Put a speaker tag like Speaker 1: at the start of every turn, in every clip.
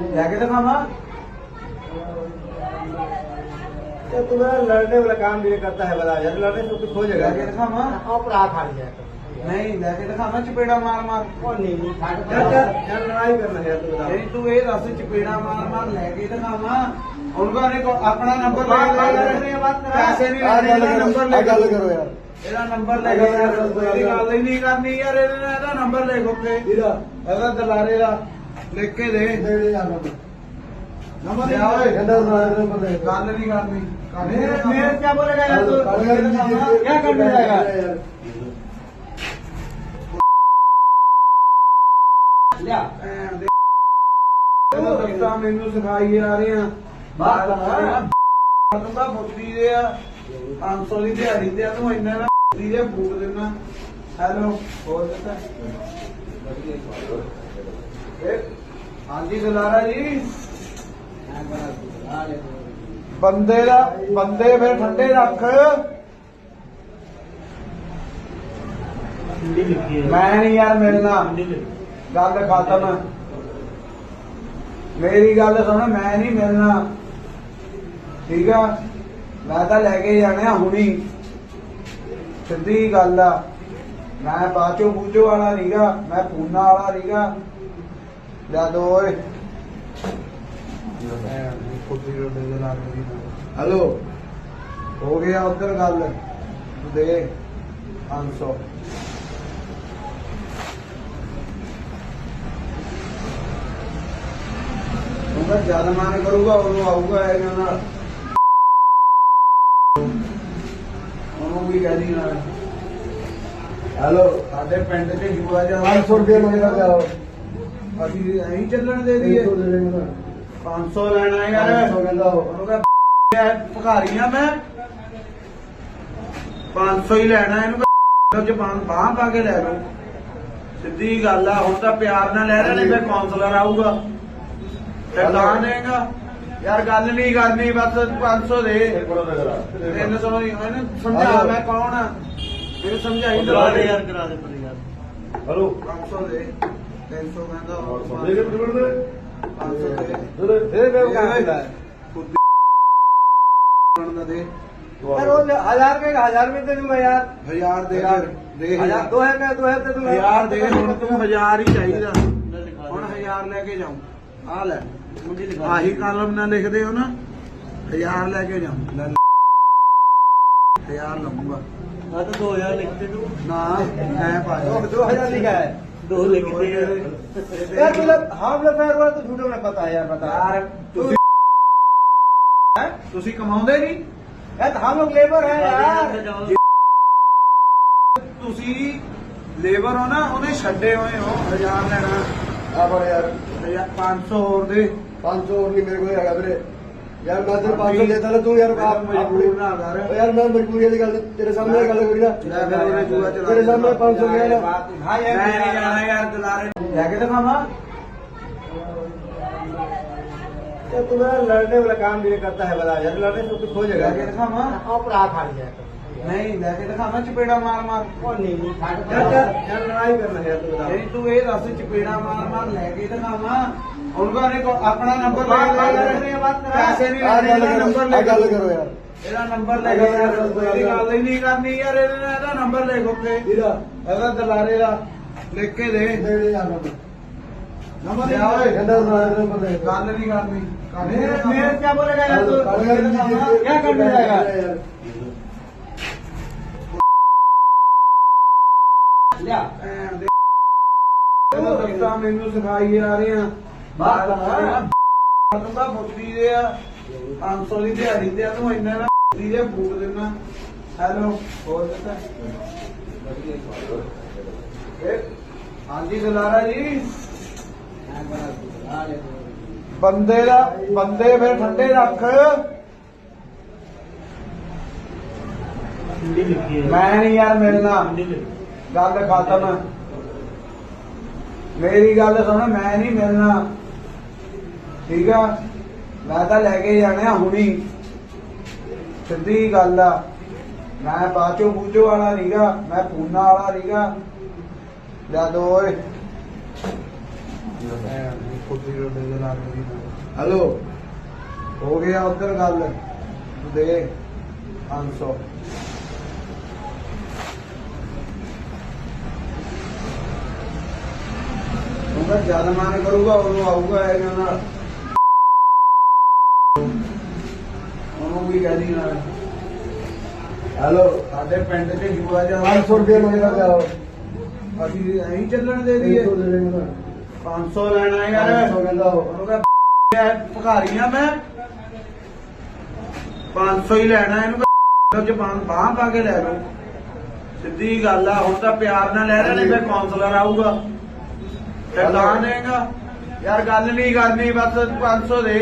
Speaker 1: ਲੈ ਕੇ ਦਿਖਾਵਾਂ
Speaker 2: ये तुम्हारा लड़ने वाला काम भी नहीं करता है बता यार लड़ने से कुछ हो
Speaker 1: ਲੈ
Speaker 2: जाएगा
Speaker 1: ਕੇ ਦਿਖਾਵਾਂ
Speaker 2: और आ खा लिया
Speaker 1: ਨਹੀਂ ਲੈ ਕੇ ਦਿਖਾਵਾਂ ਚਪੇੜਾ ਮਾਰ ਮਾਰ
Speaker 2: और नहीं नहीं यार यार यार लड़ाई करना है तू बता
Speaker 1: ਨਹੀਂ ਤੂੰ ਇਹ ਦੱਸ ਚਪੇੜਾ ਮਾਰ ਮਾਰ ਲੈ ਕੇ ਦਿਖਾਵਾਂ ਉਹਨਾਂ ਨੇ ਕੋ- ਆਪਣਾ ਨੰਬਰ ਲੈ
Speaker 2: ਬਾਤ- ਬਾਤ
Speaker 1: ਲੈ
Speaker 2: ਕਰਨੀ ਹੈ, ਬਾਤ ਕਰਾ।
Speaker 1: ਪੈਸੇ ਨਹੀਂ
Speaker 2: ਆ
Speaker 1: ਲੈਣੇ
Speaker 2: ਗੱਲ
Speaker 1: ਇਹਦਾ
Speaker 2: ਕਰੋ,
Speaker 1: ਨੰਬਰ
Speaker 2: ਆ
Speaker 1: ਲੈ
Speaker 2: ਗੱਲ ਕਰੋ ਯਾਰ।
Speaker 1: ਇਹਦਾ ਨੰਬਰ ਲੈ
Speaker 2: ਆ
Speaker 1: ਕੇ
Speaker 2: ਗੱਲ
Speaker 1: ਯਾਰ
Speaker 2: ਕਰੋ,
Speaker 1: ਇਹਦੀ
Speaker 2: ਯਾਰ।
Speaker 1: ਗੱਲ ਹੀ ਨਹੀਂ ਕਰਨੀ ਯਾਰ ਇਹਦੇ ਨਾਲ ਇਹਦਾ ਨੰਬਰ ਲਿਖ ਉੱਤੇ
Speaker 2: इधर
Speaker 1: ਇਹਦਾ ਦਲਾਰੇ ਦਾ ਲਿਖ ਕੇ ਦੇ।
Speaker 2: ਨੇੜੇ ਆ
Speaker 1: ਨੰਬਰ ਨੰਬਰ
Speaker 2: ਲਿਆ ਓਏ ਕਹਿੰਦਾ ਨੰਬਰ ਲੈ
Speaker 1: ਗੱਲ ਨਹੀਂ ਕਰਨੀ।
Speaker 2: ਮੇਰੇ ਮੇਰੇ
Speaker 1: ਕੀ ਬੋਲੇਗਾ
Speaker 2: ਯਾਰ ਤੂੰ? ਕੀ ਕਰਨਾ।
Speaker 1: ਹੈਗਾ ਲਿਆ। ਉਹ ਤਾਂ ਮੈਨੂੰ ਸਿਖਾਈ ਆ ਰਹੇ ਆ। ਬਾਹਰ ਬੰਦਾ ਮੁੱਦੀ ਦੇ ਆ। 500 ਦੀ ਦਿਹਾੜੀ ਤੇ ਆ ਤੂੰ ਇੰਨਾ ਨਾ ਦੀ ਦੇ ਫੂਕ ਦੇਣਾ ਹੈਲੋ ਹੋਰ ਦੱਸ। ਇਹ ਹਾਂਜੀ ਦਲਾਰਾ ਜੀ। ਬੰਦੇ ਦਾ ਬੰਦੇ ਫਿਰ ਠੰਡੇ ਰੱਖ। ਮੈਂ ਨਹੀਂ ਯਾਰ ਮਿਲਣਾ। ਗੱਲ ਖਤਮ। ਮੇਰੀ ਗੱਲ ਸੁਣ ਮੈਂ ਨਹੀਂ ਮਿਲਣਾ। ਠੀਕ ਆ? ਮੈਂ ਤਾਂ ਲੈ ਕੇ ਜਾਣਾ ਹੁਣੀ। ਸਿੱਧੀ ਗੱਲ ਆ। ਮੈਂ ਬਾਚੋ ਬੂਝੋ ਵਾਲਾ ਨਹੀਂਗਾ ਮੈਂ ਪੂਨਾ ਵਾਲਾ ਨਹੀਂਗਾ Dado, oy. ਹੋ ਗਿਆ ਉਧਰ ਗੱਲ। ਦੇ 500 ਉਹਦਾ ਜ਼ਿਆਦਾ ਮਾਨ ਕਰੂਗਾ ਉਹ ਆਊਗਾ ਇਹਨਾਂ ਨਾਲ। ਉਹਨੂੰ ਵੀ ਕਹਿ ਦੇਣਾ ਹੈਲੋ ਸਾਡੇ ਪਿੰਡ 'ਚ ਜੂਆ ਜਾ
Speaker 2: 500 ਰੁਪਏ ਮੇਰਾ ਜਾਓ
Speaker 1: ਅਸੀਂ ਐਂ ਚੱਲਣ ਦੇ ਦਈਏ। 500 ਲੈਣਾ ਯਾਰ।
Speaker 2: 500 ਕਹਿੰਦਾ
Speaker 1: ਉਹ। ਕਹਿੰਦਾ ਭਖਾਰੀਆਂ ਮੈਂ। 500 ਹੀ ਲੈਣਾ ਇਹਨੂੰ ਜਪਾਨ ਬਾਹ ਪਾ ਕੇ ਲੈ ਲਓ ਸਿੱਧੀ ਗੱਲ ਆ ਹੁਣ ਤਾਂ ਪਿਆਰ ਨਾਲ ਲੈ ਰਹੇ ਨੇ ਫਿਰ ਕਾਉਂਸਲਰ ਆਊਗਾ। ਤੇ ਲਾ ਦੇਗਾ। ਯਾਰ ਗੱਲ ਨਹੀਂ ਕਰਨੀ ਬਸ 500 ਦੇ। 300 ਨਹੀਂ ਹੋਏ ਨਾ ਸਮਝਾ ਮੈਂ ਕੌਣ ਆ? ਮੈਨੂੰ ਸਮਝਾਈ ਦਰਾ ਯਾਰ
Speaker 2: ਕਰਾ ਦੇ ਪਰ ਯਾਰ।
Speaker 1: ਹਲੋ। 500 ਦੇ। 300 ਕਹਿੰਦਾ ਹੋਰ ਪੰਜ ਸੌ। ਪੰਜ ਸੌ
Speaker 2: ਤੇ ਫਿਰ ਵੇਵ ਕਾ ਹੁੰਦਾ
Speaker 1: ਹੈ। ਬਣਦਾ ਦੇ।
Speaker 2: ਯਾਰ ਉਹ ਹਜ਼ਾਰ ਰੁਪਏ ਦਾ ਹਜ਼ਾਰ ਰੁਪਏ ਤੈਨੂੰ ਮੈਂ ਯਾਰ।
Speaker 1: ਹਜ਼ਾਰ ਦੇ। ਹਜ਼ਾਰ। ਦੇ
Speaker 2: ਹਜ਼ਾਰ ਹਜ਼ਾਰ ਦੋ ਹੈ ਮੈਂ ਦੋ ਹੈ ਤੇ ਤੂੰ ਮੈਂ-
Speaker 1: ਹਜ਼ਾਰ ਦੇ ਹੁਣ ਤੂੰ ਹਜ਼ਾਰ ਹੀ ਚਾਹੀਦਾ। ਹੁਣ ਹਜ਼ਾਰ ਲੈ ਕੇ ਜਾਉਂ ਆ ਲੈ ਆਹੀ ਕਾਲਮ ਨਾ ਲਿਖਦੇ ਹੋ ਨਾ। ਹਜ਼ਾਰ ਲੈ ਕੇ ਜਾਉਂ ਲੈ ਹਜ਼ਾਰ
Speaker 2: ਲੰਬਾ ਮੈਂ ਤਾਂ 2000 ਲਿਖਦੇ ਤੂੰ
Speaker 1: ਨਾ ਐ ਪਾ
Speaker 2: ਦੋ ਦੋ ਹਜ਼ਾਰ ਲਿਖਿਆ ਹੈ। है
Speaker 1: ਦੋ ਲਿਖਦੇ
Speaker 2: यार तुझे हम लोग पैर हुआ तो झूठो में पता है यार बता
Speaker 1: ਯਾਰ ਤੁਸੀਂ
Speaker 2: हैं?
Speaker 1: ਤੁਸੀਂ ਕਮਾਉਂਦੇ ਨਹੀਂ
Speaker 2: यार तो हम लोग लेबर हैं यार
Speaker 1: ਤੁਸੀਂ ਲੇਬਰ ਹੋ ਨਾ ਉਹਨੇ ਛੱਡੇ ਹੋਏ ਹੋ ਹਜ਼ਾਰ ਲੈਣਾ
Speaker 2: पर यार
Speaker 1: ਹਜ਼ਾਰ 500 ਹੋਰ ਦੇ
Speaker 2: पाँच सौ और नहीं मेरे को यार मेरे यार मैं तेरे पाँच सौ देता ना तू यार आप मजबूरी
Speaker 1: ਨਾ ਕਰ
Speaker 2: ओ यार मैं मजबूरी वाली गल तेरे सामने गल करी ना
Speaker 1: ਲੈ ਫਿਰ ਉਹਨੇ ਜੂਆ ਚਲਾ
Speaker 2: तेरे सामने पाँच सौ गया ना भाई
Speaker 1: ਮੈਂ ਨਹੀਂ ਜਾਣਾ ਯਾਰ ਦਲਾਰੇ ਲੈ ਕੇ ਦਿਖਾਵਾਂ
Speaker 2: ये तुम्हारा लड़ने वाला काम भी नहीं करता है बता यार लड़ने से कुछ हो
Speaker 1: ਲੈ ਕੇ
Speaker 2: जाएगा
Speaker 1: ਦਿਖਾਵਾਂ
Speaker 2: और आ खा लिया
Speaker 1: ਨਹੀਂ ਲੈ ਕੇ ਦਿਖਾਵਾਂ ਚਪੇੜਾ ਮਾਰ ਮਾਰ।
Speaker 2: ਉਹ ਨਹੀਂ ਨਹੀਂ ਛੱਡ ਲੜਾਈ ਕਰਨਾ ਯਾਰ ਤੂੰ ਬਤਾ
Speaker 1: ਨਹੀਂ ਤੂੰ ਇਹ ਦੱਸ ਚਪੇੜਾ ਮਾਰ ਮਾਰ ਲੈ ਕੇ ਦਿਖਾਵਾਂ। ਉਹਨਾਂ ਨੇ ਆਪਣਾ ਨੰਬਰ ਲੈ ਲੈ ਪੈਸੇ ਨਹੀਂ ਲੈਣੇ ਨੰਬਰ ਲੈ
Speaker 2: ਗੱਲ ਕਰੋ ਯਾਰ
Speaker 1: ਇਹਦਾ ਨੰਬਰ ਲੈ ਕੇ
Speaker 2: ਗੱਲ
Speaker 1: ਨਹੀਂ ਕਰਨੀ ਯਾਰ ਇਹਦਾ ਨੰਬਰ ਲੈ
Speaker 2: ਕੇ
Speaker 1: ਇਹਦਾ। ਦਲਾਰੇ ਦਾ ਲਿਖ ਕੇ ਦੇ।
Speaker 2: ਦੇ ਦੇ ਯਾਰ
Speaker 1: ਨੰਬਰ
Speaker 2: ਨੰਬਰ ਦੇ ਓਏ ਗੰਦਾ ਨੰਬਰ ਦੇ
Speaker 1: ਗੱਲ ਨਹੀਂ ਕਰਨੀ।
Speaker 2: ਮੇਰੇ ਮੇਰੇ ਕੀ ਬੋਲੇਗਾ
Speaker 1: ਯਾਰ ਤੂੰ?
Speaker 2: ਕੀ ਕਰਨਾ ਹੈਗਾ? ਜਾ।
Speaker 1: ਭੈਣ ਦੇ ਇਹਨਾਂ ਦੱਸਾਂ ਮੈਨੂੰ ਸਿਖਾਈ ਜਾ ਰਹੇ ਆ।
Speaker 2: ਬਾਹਰ
Speaker 1: ਤੂੰ ਤਾਂ ਮੁੱਦੀ ਦੇ ਆ 500 ਦੀ ਦਿਹਾੜੀ ਤੇ ਆ ਤੂੰ ਇੰਨਾ ਨਾ ਦੀ ਦੇ ਫੂਕ ਦੇਣਾ ਹੈਲੋ ਹੋਰ ਦੱਸਾਂ। ਹਾਂਜੀ ਗਲਾਰਾ ਜੀ। ਬੰਦੇ ਦਾ ਬੰਦੇ ਫਿਰ ਠੰਡੇ ਰੱਖ। ਮੈਂ ਨਹੀਂ ਯਾਰ ਮਿਲਣਾ। ਗੱਲ ਖਤਮ। ਮੇਰੀ ਗੱਲ ਸੁਣ, ਮੈਂ ਨਹੀਂ ਮਿਲਣਾ। ਠੀਕ ਆ? ਮੈਂ ਤਾਂ ਲੈ ਕੇ ਜਾਣਾ ਹੁਣੀ। ਸਿੱਧੀ ਗੱਲ ਆ। ਮੈਂ ਬਾਚੋ ਬੂਚੋ ਵਾਲਾ ਨਹੀਂਗਾ ਮੈਂ ਪੂਨਾ ਵਾਲਾ ਨਹੀਂਗਾ ਜਦ ਓਏ।
Speaker 2: ਹਲੋ। ਹੋ ਗਿਆ ਉਧਰ ਗੱਲ। ਦੇ 500
Speaker 1: ਉਹਦਾ ਜਦ ਮਨ ਕਰੂਗਾ ਉਦੋਂ ਆਊਗਾ ਇਹਨਾਂ ਨਾਲ।
Speaker 2: ਹਲੋ
Speaker 1: ਸਾਡੇ ਪਿੰਡ 'ਚ ਜੂਆ ਜਾਂ
Speaker 2: 500 ਰੁਪਏ ਮੇਰਾ ਜਾਓ
Speaker 1: ਅਸੀਂ ਐਂ ਚੱਲਣ ਦੇ ਦਈਏ। 500 ਲੈਣਾ ਯਾਰ।
Speaker 2: 500 ਕਹਿੰਦਾ
Speaker 1: ਉਹਨੂੰ ਕਹ ਭਖਾਰੀਆਂ ਮੈਂ। 500 ਹੀ ਲੈਣਾ ਇਹਨੂੰ ਜਪਾਨ ਪਾ ਕੇ ਲੈ ਸਿੱਧੀ ਗੱਲ ਆ ਹੁਣ ਤਾਂ ਪਿਆਰ ਨਾਲ ਲੈ ਰਹੇ ਨੇ ਆਊਗਾ। ਯਾਰ ਗੱਲ ਨਹੀਂ ਕਰਨੀ ਬਸ 500 ਦੇ।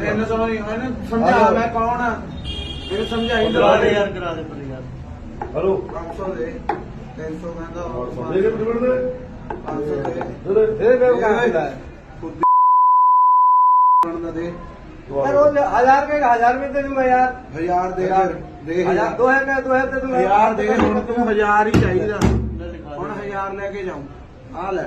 Speaker 1: 300 ਨਹੀਂ ਹੋਏ ਸਮਝਾ ਮੈਂ ਕੌਣ ਆ? ਮੈਨੂੰ ਸਮਝਾਈ
Speaker 3: ਦਰਾ ਦੇ। ਯਾਰ ਕਰਾ ਦੇ ਪਰ ਯਾਰ।
Speaker 2: ਹਲੋ।
Speaker 1: 500 ਦੇ। 300 ਕਹਿੰਦਾ ਹੋਰ
Speaker 2: ਸਮਝੇ
Speaker 1: ਬਿਲਕੁਲ ਦੇ।
Speaker 2: ਦੇ। ਇਹ ਕਹਿੰਦਾ
Speaker 1: ਖੁਦ ਦਾ ਦੇ
Speaker 2: ਯਾਰ ਉਹ ਹਜ਼ਾਰ ਰੁਪਏ ਦਾ ਹਜ਼ਾਰ ਰੁਪਏ ਤੈਨੂੰ ਯਾਰ।
Speaker 1: ਹਜ਼ਾਰ ਦੇ ਦੇ
Speaker 2: ਹਜ਼ਾਰ। ਦੋ ਹੈ ਮੈਂ ਦੋ ਹੈ ਤੇ ਤੂੰ
Speaker 1: ਹਜ਼ਾਰ ਦੇ ਹੁਣ ਤੂੰ ਹਜ਼ਾਰ ਹੀ ਚਾਹੀਦਾ। ਹੁਣ ਹਜ਼ਾਰ ਲੈ ਕੇ ਜਾਉਂ ਆ ਲੈ।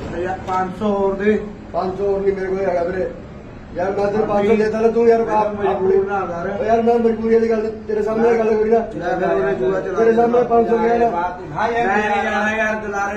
Speaker 1: ਯਾਰ 500 ਹੋਰ ਦੇ।
Speaker 2: 500 ਹੋਰ ਨਹੀਂ ਮੇਰੇ ਕੋਲ ਹੈਗਾ ਵੀਰੇ? ਯਾਰ ਮੈਂ ਤੈਨੂੰ 500 ਦੇਤਾ ਨਾ ਤੂੰ ਯਾਰ ਆਪ
Speaker 1: ਮਜਬੂਰ ਨਾ ਕਰ।
Speaker 2: ਓ ਯਾਰ ਮੈਂ ਮਜਬੂਰੀ ਵਾਲੀ ਗੱਲ ਤੇਰੇ ਸਾਹਮਣੇ
Speaker 1: ਗੱਲ ਕਰੀ ਨਾ। ਤੇਰੇ ਸਾਹਮਣੇ
Speaker 2: 500 ਗਿਆ ਨਾ। ਹਾਂ ਯਾਰ
Speaker 1: ਮੈਂ ਨਹੀਂ ਜਾਣਾ ਯਾਰ ਦੁਲਾਰੇ